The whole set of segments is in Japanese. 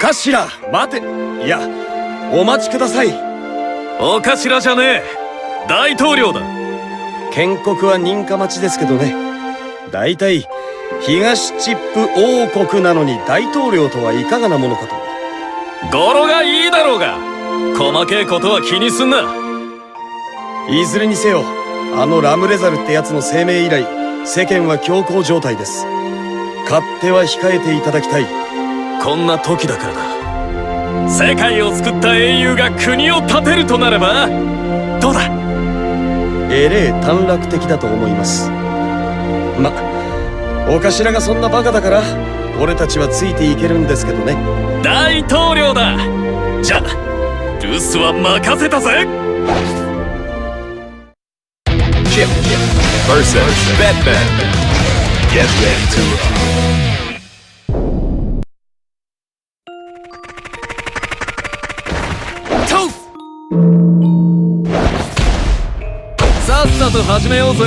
頭待て。いやお待ちください。お頭じゃねえ。大統領だ。建国は認可待ちですけどね。大体東チップ王国なのに大統領とはいかがなものかと。語呂がいいだろうが。細けいことは気にすんな。いずれにせよあのラムレザルってやつの声明以来世間は強行状態です。勝手は控えていただきたいこんな時だからだ。世界を救った英雄が国を建てるとなればどうだ？えれえ短絡的だと思います。まお頭がそんなバカだから俺たちはついていけるんですけどね。大統領だ！じゃ留守は任せたぜ！Chip versus Batman. Get ready to とっさと始めようぜ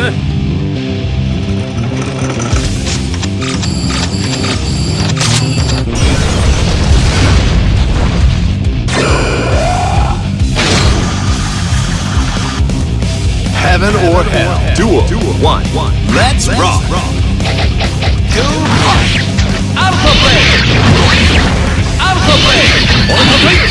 Heaven or Hell. Duel. One. Let's rock. Alpha Blade! Alpha Blade! おとといカモ Alpha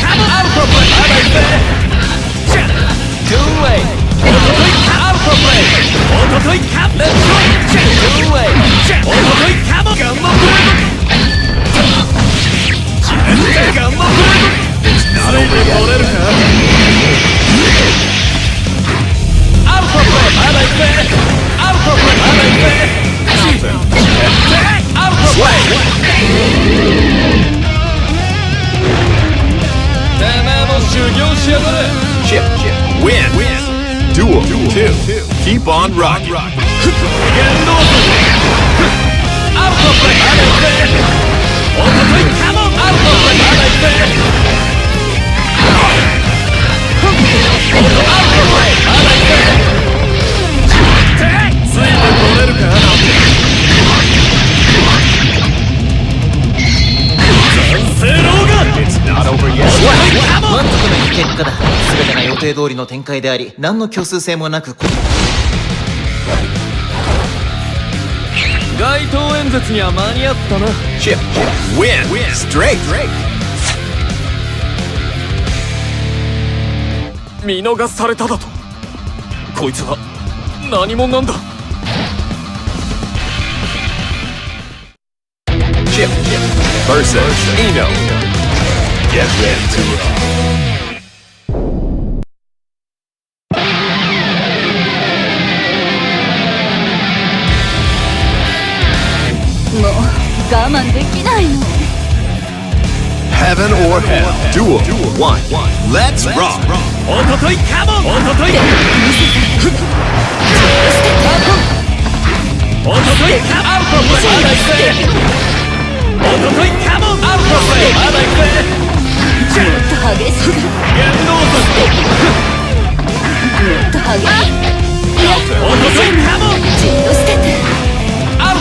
定通りの展開であり何の虚数性もなく街頭演説には間に合ったな Chip. Win. Straight. 見逃されただとこいつは何者なんだ Chip. Versus Eno. Get ready to rock. 我慢できないの Heaven or Hell. Duel. One. Let's rock. おとといカモンおとといおとといカモンアルファブレイまだいぜおとといカモンアルファブレイまだいぜじゃあ激しく言動もっと激しくおとといカモンじっとしてて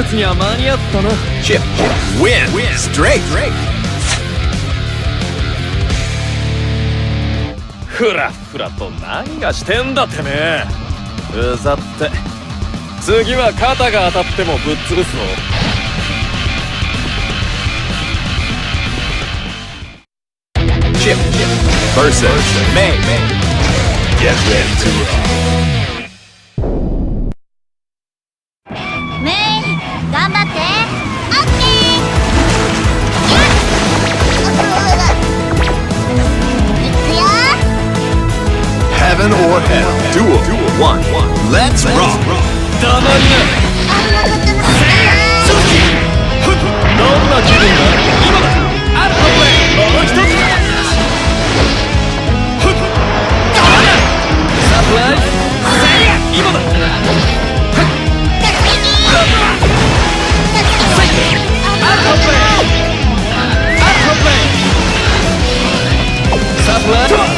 ゃ間に合ったな Chip. Win. Straight. フラフラと何がしてんだてめえうざって次は肩が当たってもぶっ潰すぞ Chip. Versus May. Get ready to rock. One. Let's rock. 黙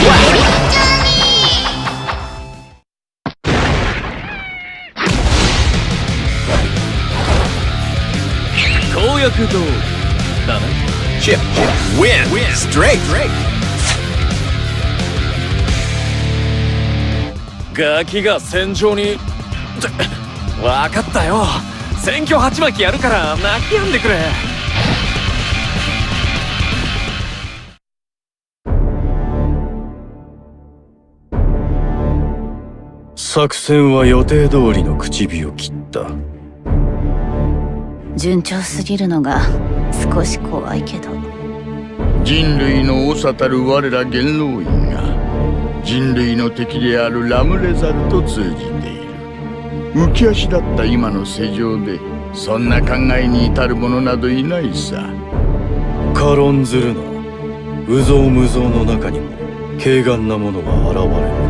んな気分公約通りだな Chip. Win. Straight. ガキが戦場にって分かったよ選挙鉢巻きやるから泣き止んでくれ作戦は予定通りの口火を切った。順調すぎるのが少し怖いけど。人類の長たる我ら元老院が人類の敵であるラムレザルと通じている。浮き足だった今の世情でそんな考えに至る者などいないさ。軽んずるな有象無象の中にも軽眼なものが現れる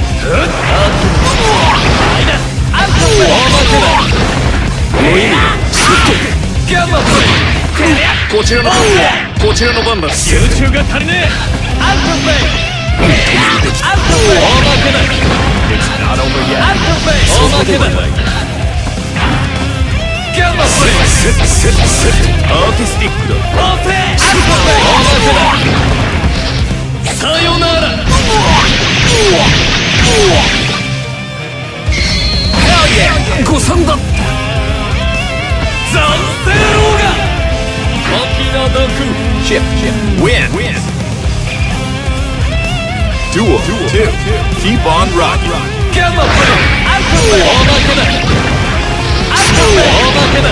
ガンマプレイこちらの番だこちらの番だ集中が足りねえアルトプレイアルトプレイ大負けだアルトプレイ大負けだガンマプレイアーティスティックだオープンアルトプレイ大負けださよなら誤算だ残性老がお気の毒 Chip. Win. Duel. Two. Keep on rocking. ガンマプレイアルトプレイ大負けだアルトプレイ大負けだ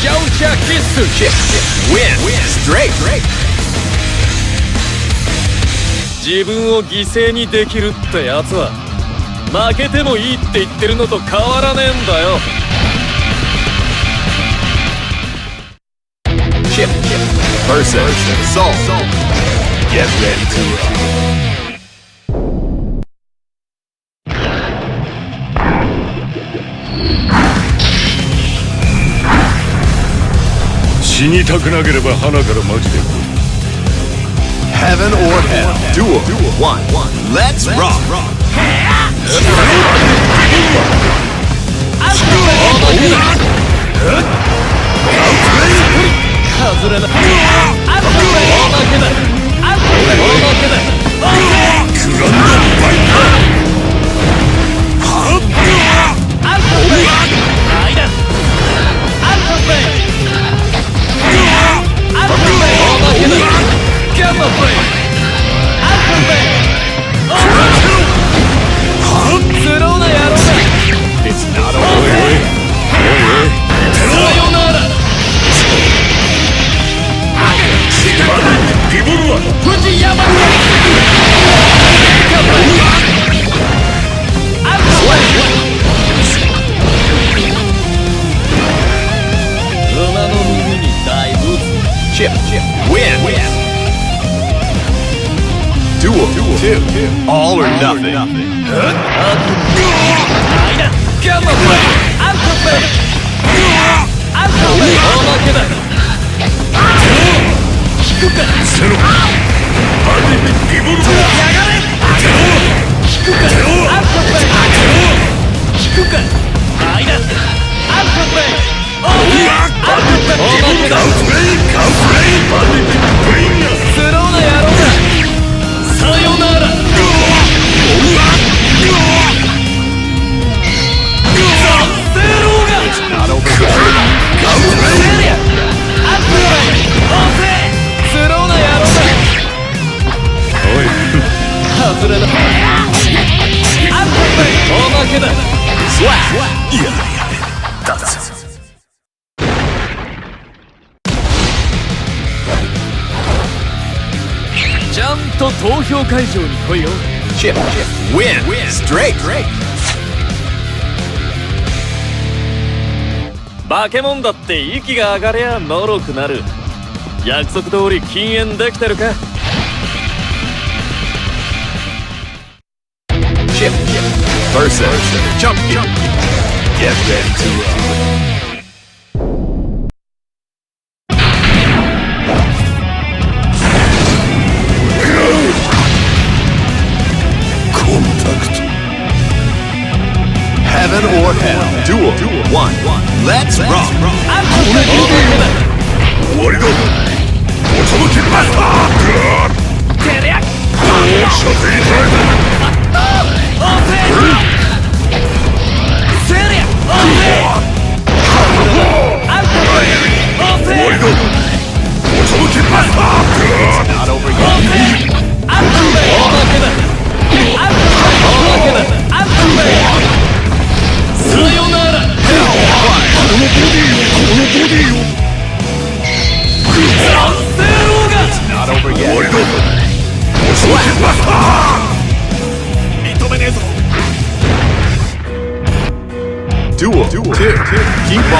ちゃうちゃキウィンウィンストレイト自分を犠牲にできるってやつは負けてもいいって言ってるのと変わらねえんだよ。キスキス VERSUS ソウ Get. 死にたくなければ花からマジで Heaven or Hell Duel Let's Rock Mercifully! ケモンだって息が上がりゃもろくなる。約束通り禁煙できてるか？ジャンプ Kim Bob.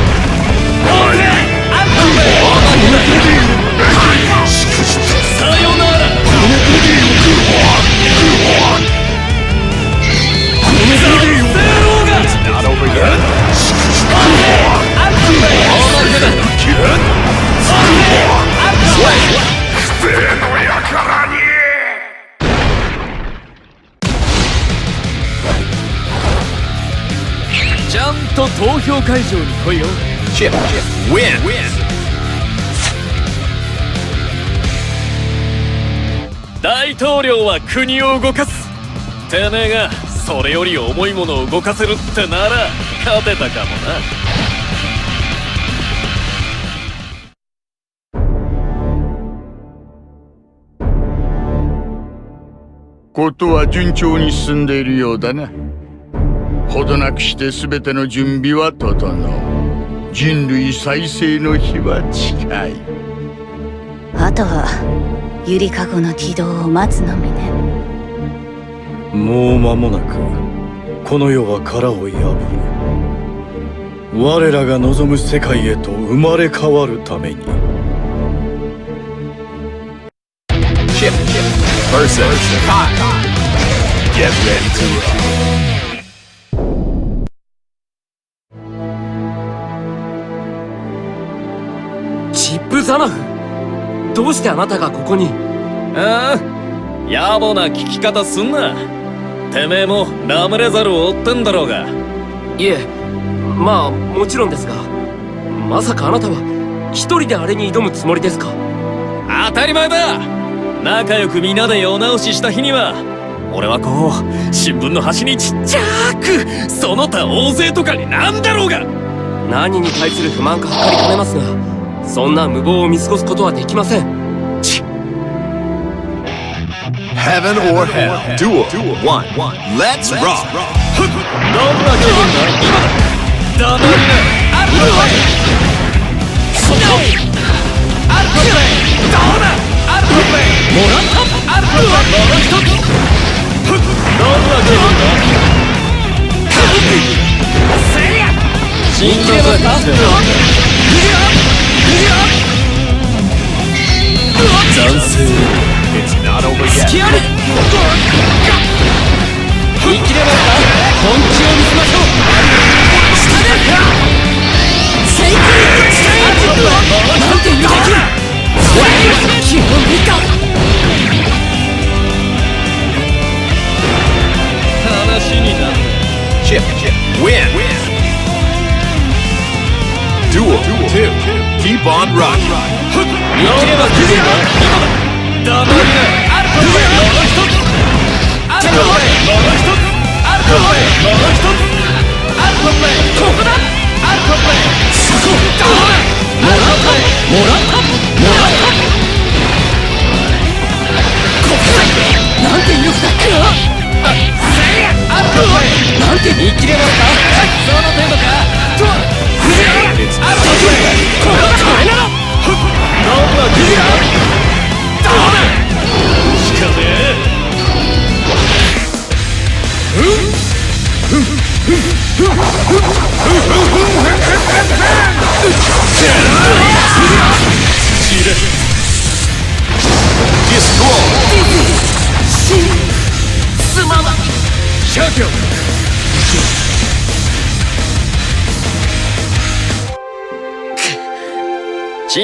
来いよ Chip, chip, win. Win. 大統領は国を動かす。てめえがそれより重いものを動かせるってなら勝てたかもな。ことは順調に進んでいるようだなほどなくして全ての準備は整う人類再生の日は近いあとはゆりかごの起動を待つのみねもう間もなくこの世は殻を破り我らが望む世界へと生まれ変わるために versus Kai. Get ready to roll. ザナフどうしてあなたがここに？ああ野暮な聞き方すんな。てめえもラムレザルを追ってんだろうが。いえまあもちろんですが。まさかあなたは一人であれに挑むつもりですか？当たり前だ。仲良く皆で世直しした日には俺はこう新聞の端にちっちゃくその他大勢とかになんだろうが。何に対する不満か測りかねますがそんな無謀を見過ごすことはできません Heaven or hell. Duel. One. Let's rock. どんな気分だ今だ黙りなアルコプレイそこアルコプレイどうだアルコプレイもらったアルコプレイもう一つどんな気分だ斬成 It's not over yet. きあり生きれますか本気を見せましょう Keep on rocking. 生きればクリア今だ黙りなアルコプレイもう一つアルコプレイもう一つアルコプレイもう一つアルコプレイここだアルコプレイそこどうだもらったもらったもらった国際なんて威力だあせいやアルコプレイなんて見切れますかその程度か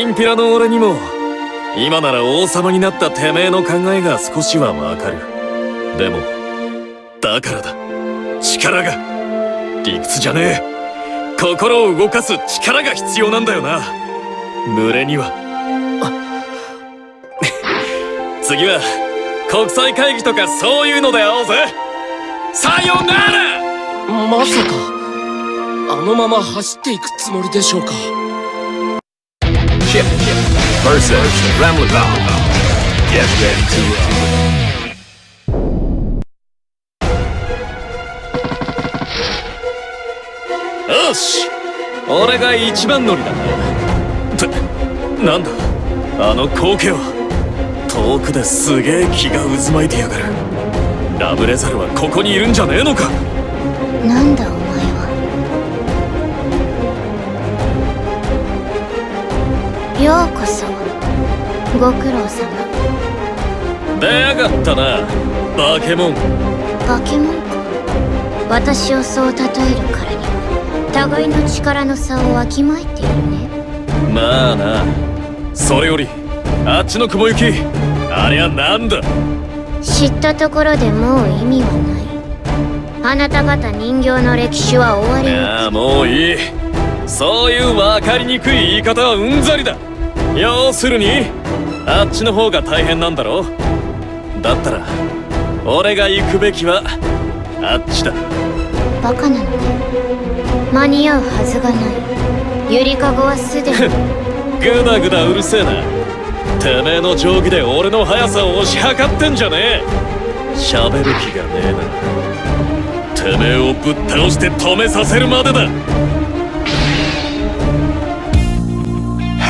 ンピラの俺にも今なら王様になったてめえの考えが少しはわかる。でもだからだ。力が。理屈じゃねえ。心を動かす力が必要なんだよな。群れには。次は国際会議とかそういうので会おうぜ。さよなら。まさかあのまま走っていくつもりでしょうか。Chip, versus Remlazal. Get ready to roll. よし俺が一番乗りだ。なってなんだ？あの光景は。遠くですげえ気が渦巻いてやがる。ラブレザルはここにいるんじゃねえのか？なんだ？ようこそご苦労様。出やがったなバケモン。化け物か私をそう例えるからには互いの力の差をわきまえているね。まあな。それよりあっちの雲行きありゃなんだ？知ったところでもう意味はない。あなた方人形の歴史は終わり。よああもういい。そういう分かりにくい言い方はうんざりだ要するにあっちの方が大変なんだろだったら俺が行くべきはあっちだ。バカなのね。間に合うはずがない。ゆりかごはすでに。グダグダうるせえな。てめえの定規で俺の速さを押し量ってんじゃねえ。喋る気がねえな。てめえをぶっ倒して止めさせるまでだ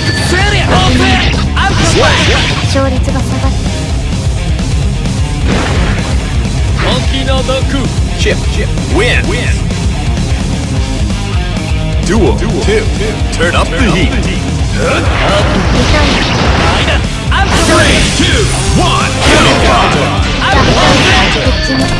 プレイおまけだアウトプレイおまけだアウトプレイおまけだガンバプレイアウトプレイおまけだアウトプレイさよならザ・ゼロがあいだクロスだセリアオペアウトプレイ勝率が下がって Monkey no Doku Chip. Chip. Win. Duel. Two. Turn up the heat. 痛い Three, two, one, go! こ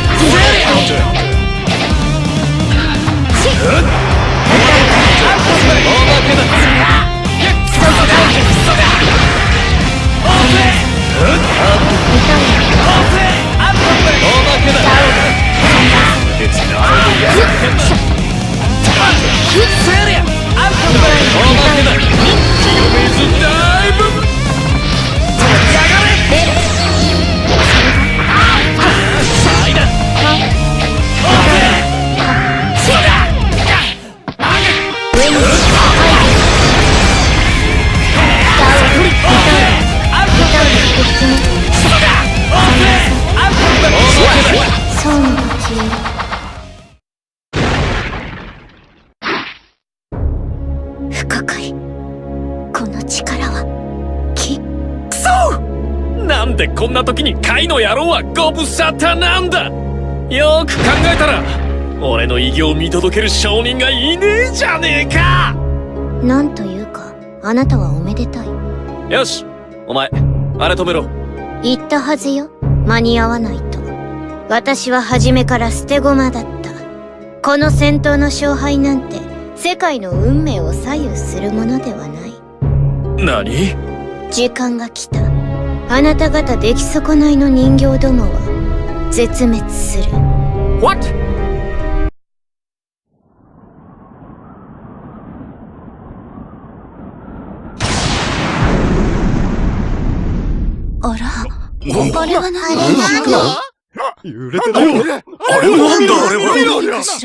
解この力は木なんでこんな時にカイの野郎はご無沙汰なんだ！よく考えたら俺の偉業を見届ける証人がいねえじゃねえか！なんというかあなたはおめでたい。よしお前あれ止めろ。言ったはずよ。間に合わないと。私は初めから捨て駒だった。この戦闘の勝敗なんて世界の運命を左右するものではない。何？時間が来た。あなた方出来損ないの人形どもは絶滅する。What? あらあれは何あれなんだ？あれはかし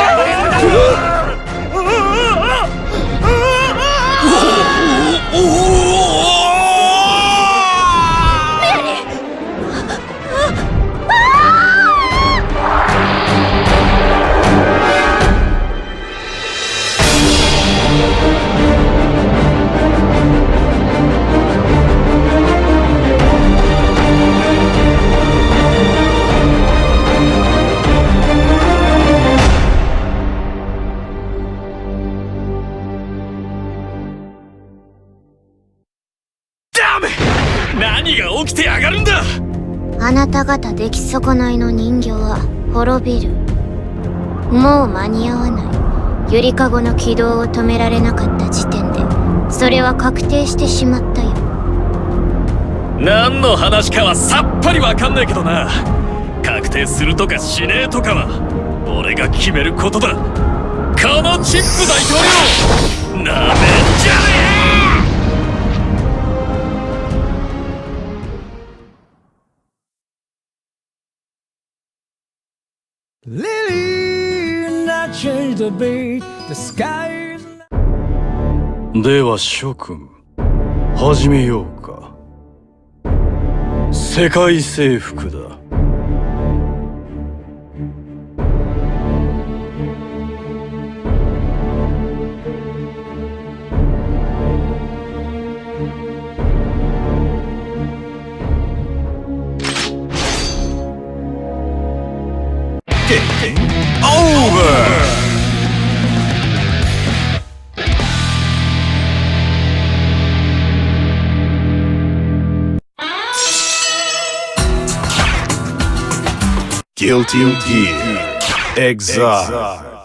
あなた出来損ないの人形は滅びる。もう間に合わない。ゆりかごの起動を止められなかった時点でそれは確定してしまったよ。何の話かはさっぱりわかんないけどな。確定するとかしねえとかは俺が決めることだ。このチップ大統領なめんじゃねでは諸君始めようか。世界征服だ。Guilty Gear Exile.